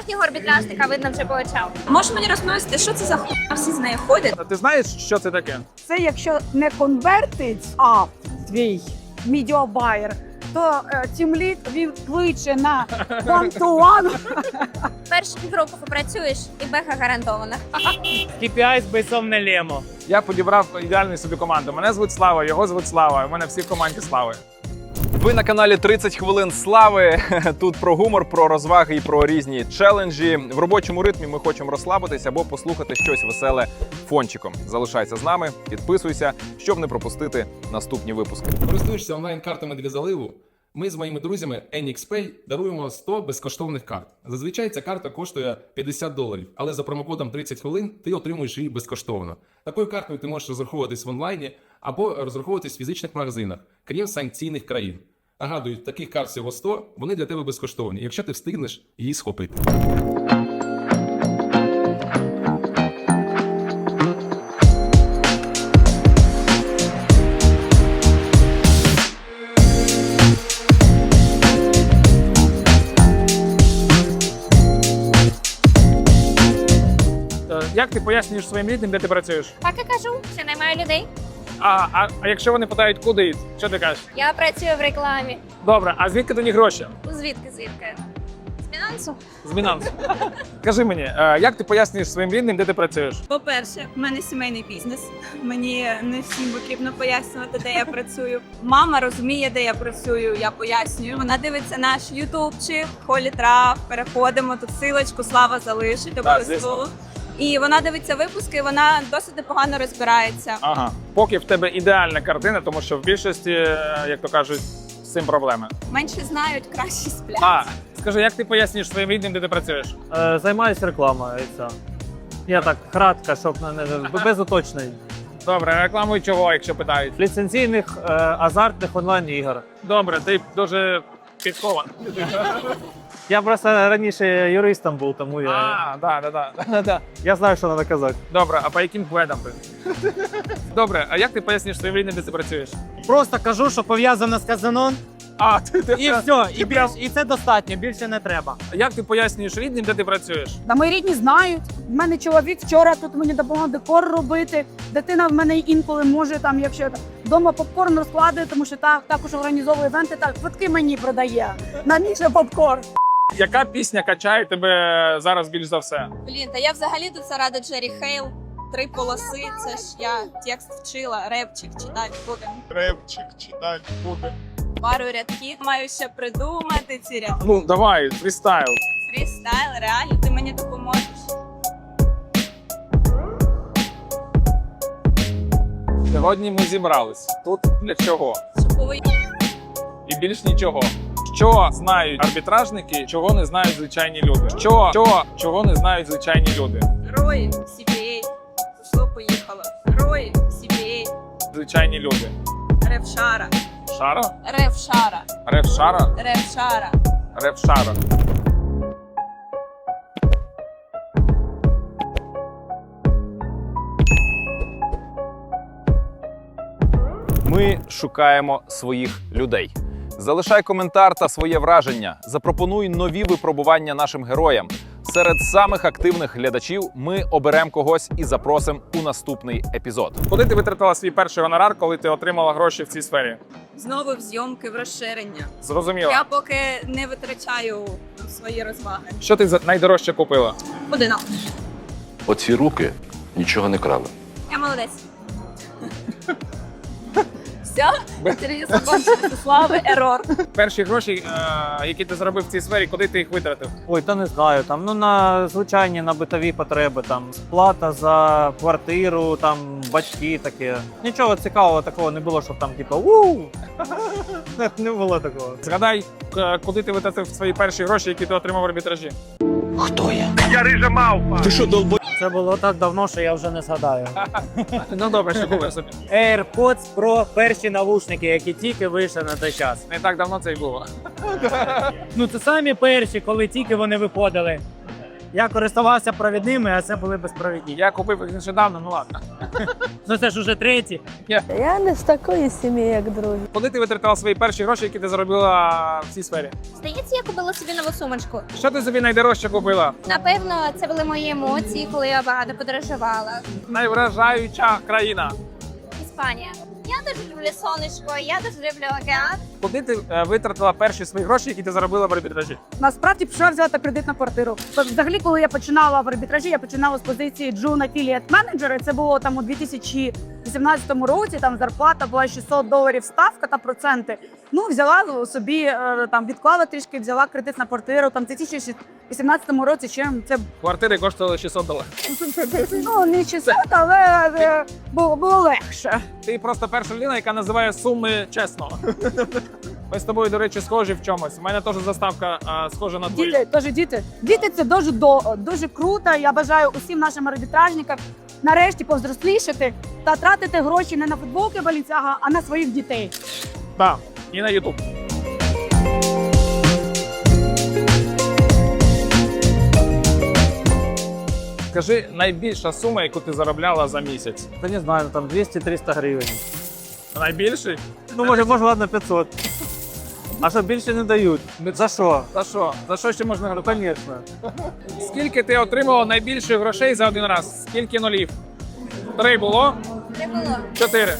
справжнього арбітражника видно вже по очам. Можеш мені розповісти, що це за хуйня всі з нею ходять? А Ти знаєш, що це таке? Це якщо не конвертить, а твій медіабайер, то е, тімліт він кличе на one-to-one. Перші півроку попрацюєш і беха гарантована. KPI з бойцом не лемо. Я підібрав ідеальну собі команду. Мене звуть Слава, його звуть Слава. У мене всі в команді Слави. Ви на каналі 30 хвилин слави. Тут про гумор, про розваги і про різні челенджі. В робочому ритмі ми хочемо розслабитись або послухати щось веселе фончиком. Залишайся з нами, підписуйся, щоб не пропустити наступні випуски. Користуєшся онлайн-картами для заливу? Ми з моїми друзями NXPay даруємо 100 безкоштовних карт. Зазвичай ця карта коштує 50 доларів, але за промокодом 30 хвилин ти отримуєш її безкоштовно. Такою картою ти можеш розраховуватись в онлайні або розраховуватись в фізичних магазинах, крім санкційних країн. Нагадую, таких карт всього 100, вони для тебе безкоштовні, якщо ти встигнеш її схопити. Е, Як ти пояснюєш своїм рідним, де ти працюєш? Так і кажу, що немає людей. А, а, а якщо вони питають, куди, що ти кажеш? Я працюю в рекламі. Добре, а звідки до них гроші? Звідки звідки? З фінансу? З Binance. Кажи мені, е, як ти пояснюєш своїм рідним, де ти працюєш? По-перше, в мене сімейний бізнес. Мені не всім потрібно пояснювати, де я працюю. Мама розуміє, де я працюю. Я пояснюю. Вона дивиться наш ютубчик, холі трав. Переходимо тут силочку, слава залишить обов'язково. І вона дивиться випуски, вона досить непогано розбирається. Ага. Поки в тебе ідеальна картина, тому що в більшості, е, як то кажуть, з цим проблеми. Менше знають, краще сплять. А, скажи, як ти пояснюєш своїм рідним, де ти працюєш? Е, займаюсь рекламою і все. Я так кратко, щоб не, не- без уточнень. Добре, рекламою чого, якщо питають? Ліцензійних е, азартних онлайн ігор. Добре, ти дуже підхований. Я просто раніше юристом був, тому я, А, да, да, да, да, да. я знаю, що треба казати. Добре, а по яким кведам ти? Добре, а як ти пояснюєш своїм рідним, де ти працюєш? Просто кажу, що пов'язано з казино, А, ти, ти, і все, і, ти прям- більш, і це достатньо, більше не треба. Як ти пояснюєш рідним, де ти працюєш? Та мої рідні знають. В мене чоловік вчора тут мені допомагав декор робити. Дитина в мене інколи може там, якщо вдома попкорн розкладує, тому що так також організовує івенти, так квитки мені продає. На мій попкорн. Яка пісня качає тебе зараз більш за все? Блін, та я взагалі тут заради Джері Хейл. Три полоси, це ж я текст вчила, репчик читати будемо. Репчик читати буде. Пару рядків маю ще придумати ці рядки. Ну, давай, фрістайл. Фрістайл, реально, ти мені допоможеш. Сьогодні ми зібрались. Тут для чого? Щоб І більш нічого. Що знають арбітражники, чого не знають звичайні люди? Що, що чого не знають звичайні люди? Рої, CPA. Що поїхало? Рої, CPA. Звичайні люди. Ревшара. Шара? Ревшара. Ревшара? Ревшара. Ревшара. Ми шукаємо своїх людей. Залишай коментар та своє враження. Запропонуй нові випробування нашим героям. Серед самих активних глядачів ми оберемо когось і запросимо у наступний епізод. Куди ти витратила свій перший гонорар, коли ти отримала гроші в цій сфері? Знову в зйомки, в розширення. Зрозуміло. Я поки не витрачаю свої розваги. Що ти за найдорожче купила? Будинок. Оці руки нічого не крали. Я молодець. Все? Інтерв'ю закончилося. Слави, ерор. Перші гроші, е, які ти заробив в цій сфері, куди ти їх витратив? Ой, та не знаю. Там ну на звичайні на битові потреби, там сплата за квартиру, там батьки таке. Нічого цікавого такого не було, щоб там типу у не, не було такого. Згадай, к- куди ти витратив свої перші гроші, які ти отримав в арбітражі. Це було так давно, що я вже не згадаю. Ну добре, що було собі. AirPods Pro перші навушники, які тільки вийшли на той час. Не так давно це й було. Ну це самі перші, коли тільки вони виходили. Я користувався провідними, а це були безпровідні. Я купив їх нещодавно, ну ладно. Ну це ж уже треті. Я не з такої сім'ї, як другі. Коли ти витратила свої перші гроші, які ти заробила в цій сфері? Здається, я купила собі нову сумочку. Що ти собі найдорожче купила? Напевно, це були мої емоції, коли я багато подорожувала. Найвражаюча країна. Іспанія. Я дуже люблю сонечко, я дуже люблю океан. Куди ти е, витратила перші свої гроші, які ти заробила в арбітражі? Насправді пішла взяти кредит на квартиру. Взагалі, коли я починала в арбітражі, я починала з позиції Джун Affiliate Manager. і Це було там у 2018 році. Там зарплата була 600 доларів ставка та проценти. Ну взяла собі е, там відклала трішки, взяла кредит на квартиру. Там в 2018 році ще це Квартири коштували 600 доларів. ну не 600, але е, було, було легше. Ти просто перша людина, яка називає суми чесно. Ми з тобою, до речі, схожі в чомусь. У мене теж заставка а, схожа на твою. Діти, теж діти. Діти це дуже до дуже круто. Я бажаю усім нашим арбітражникам нарешті повзрослішати та тратити гроші не на футболки Балінцяга, а на своїх дітей. Так, і на Ютуб. Скажи, найбільша сума, яку ти заробляла за місяць. Та не знаю, там 200-300 гривень. Найбільший? Ну, може, може, ладно, 500. А що більше не дають? За що? За що? За що ще можна Ну, грати? звісно. Скільки ти отримував найбільше грошей за один раз? Скільки нулів? Три було? Не було. Чотири.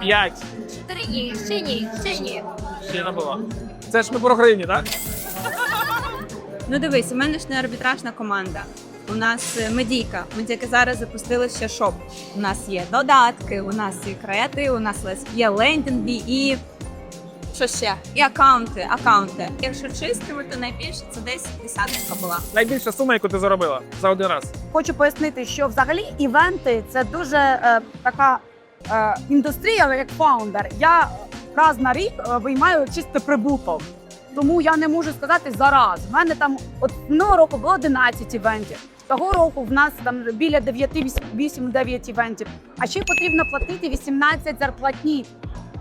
П'ять. Чотири ні, ще ні, ще ні. Ще не було. Це ж ми про гривні, так? Ну дивись, у мене ж не арбітражна команда. У нас е, медійка. Ми тільки зараз запустили ще шоп. У нас є додатки, у нас є креатив, у нас є лендінги і що ще? І акаунти. Акаунти. Якщо чистими, то найбільше це десь десяточка була. Найбільша сума, яку ти заробила за один раз. Хочу пояснити, що взагалі івенти це дуже е, така е, індустрія, як фаундер. Я раз на рік е, виймаю чисто прибуток. Тому я не можу сказати зараз. У мене там от минулого року було 11 івентів. Того року в нас там біля 8-9 івентів. А ще потрібно платити 18 зарплатні.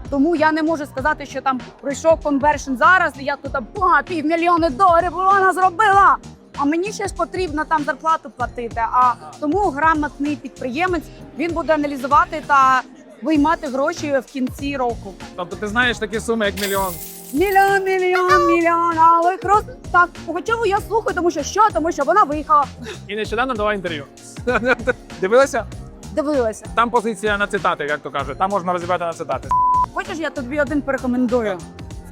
Тому я не можу сказати, що там пройшов конвершн зараз, і я тут «Ба, півмільйони доларів вона зробила. А мені ще ж потрібно там зарплату платити. А тому грамотний підприємець він буде аналізувати та виймати гроші в кінці року. Тобто ти знаєш такі суми, як мільйон. Мільйон, мільйон, мільйон, але просто так. Хоча я слухаю, тому що що, тому що вона виїхала. І нещодавно дала інтерв'ю. Дивилася? Дивилася. Там позиція на цитати, як то кажуть. Там можна розібрати на цитати. Хочеш, я тобі один порекомендую.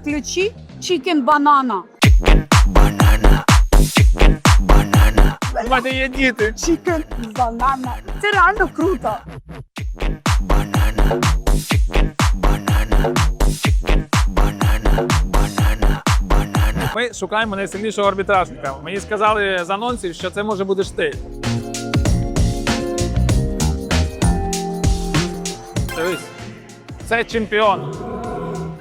Включи Chicken Banana. У мене є діти. Chicken Banana. Це реально круто. Ми шукаємо найсильнішого арбітражника. Мені сказали з анонсів, що це може бути ти. Дивись, це чемпіон.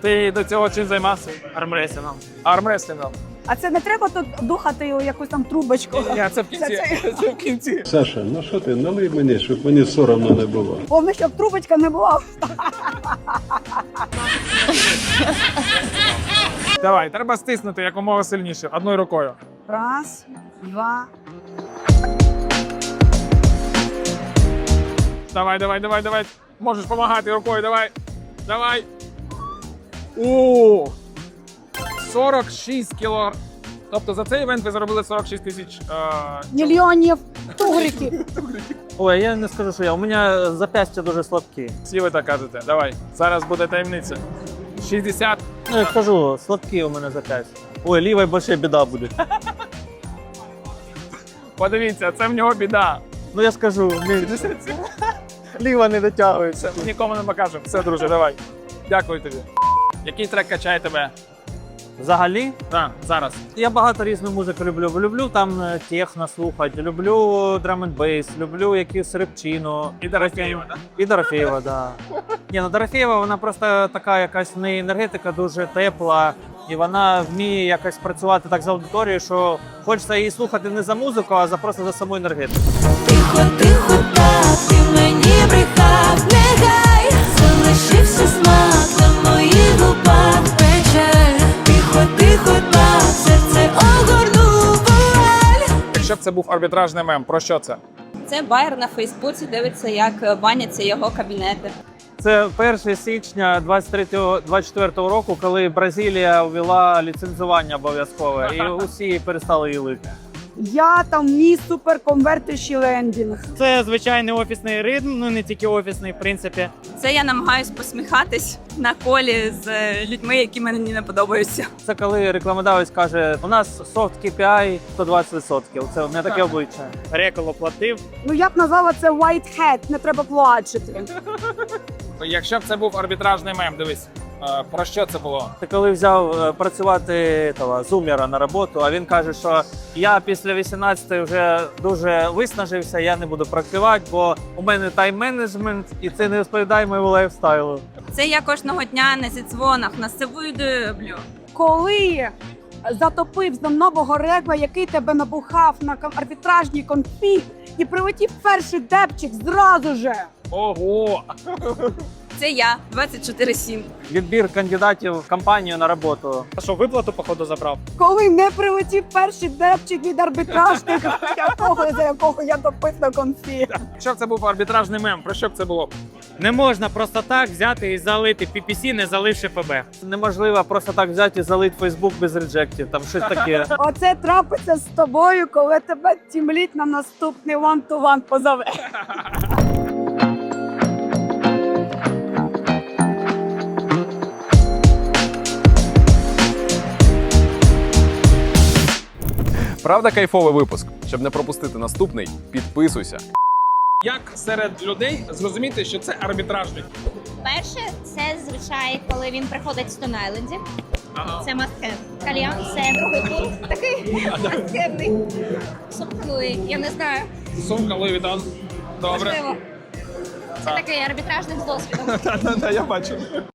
Ти до цього чим займався? Армресінгом. Армреслінгом. А це не треба тут духати у якусь там трубочку. Ні, це в кінці. Це в кінці. Саша, ну що ти, налий мені, щоб мені соромно не було. Головне, щоб трубочка не була. Давай, треба стиснути якомога сильніше, одною рукою. Раз, два. Давай, давай, давай, давай. Можеш допомагати рукою, давай. Давай. У 46 кіло. Тобто за цей івент ви заробили 46 тисяч. Е, Мільйонів тугриків. Ой, я не скажу, що я. У мене запястя дуже слабкі. всі ви так кажете. Давай. Зараз буде таємниця. 60. Ну, я кажу, сладкі у мене запястя. Ой, лівий більше біда буде. Подивіться, це в нього біда. Ну я скажу, ліва не дотягується. Нікому не покажемо. Все, друже, давай. Дякую тобі. Який трек качає тебе? Взагалі, Так, зараз. я багато різної музики люблю. Люблю там е, техно слухати, люблю драм-бейс, люблю якийсь репчино. І Дорофєєва, так? І Дорофєєва, да. Ні, ну Дорофєєва, вона просто така якась в неї енергетика дуже тепла, і вона вміє якось працювати так з аудиторією, що хочеться її слухати не за музику, а за просто за саму енергетику. Тихо, тихо, так, ти це був арбітражний мем, про що це? Це байер на Фейсбуці дивиться, як баняться його кабінети. Це 1 січня 23-24 року, коли Бразилія ввела ліцензування обов'язкове, і усі перестали її лити. Я там мій суперконвертищий лендінг. Це звичайний офісний ритм, ну не тільки офісний, в принципі. Це я намагаюсь посміхатись на колі з е, людьми, які мені не подобаються. Це коли рекламодавець каже: у нас софт KPI 120%. Це у мене таке обличчя. Реколо платив. Ну я б назвала це white hat, не треба плачити. Якщо б це був арбітражний мем, дивись, про що це було? Це коли взяв е, працювати того, зумера на роботу, а він каже, що я після 18 вже дуже виснажився, я не буду працювати, бо у мене тайм-менеджмент і це не відповідає моєму лайфстайлу. Це я кожного дня на зідзвонах, на люблю. Коли затопив знамнового регла, який тебе набухав на арбітражній конфі, і прилетів перший депчик зразу же. Ого! Це я 24-7. Відбір кандидатів в компанію на роботу. А що, виплату, походу, забрав? Коли не прилетів перший депчик від арбітражника, якого за якого я топив на конфі. Б це був арбітражний мем, про що б це було? Не можна просто так взяти і залити PPC, не заливши ФБ. Неможливо просто так взяти і залити Фейсбук без реджектів. Там щось таке. Оце трапиться з тобою, коли тебе тімліт на наступний one-to-one позове. Правда, кайфовий випуск. Щоб не пропустити наступний, підписуйся. Як серед людей зрозуміти, що це арбітражник? Перше, це звичай, коли він приходить Stone Island. Це must. Кальян це другий пункт. Такий must Сумка Луї, я не знаю. Сумка Vuitton. Добре. Можливо. Це такий арбітражник з досвідом. Та-та-та, я бачу.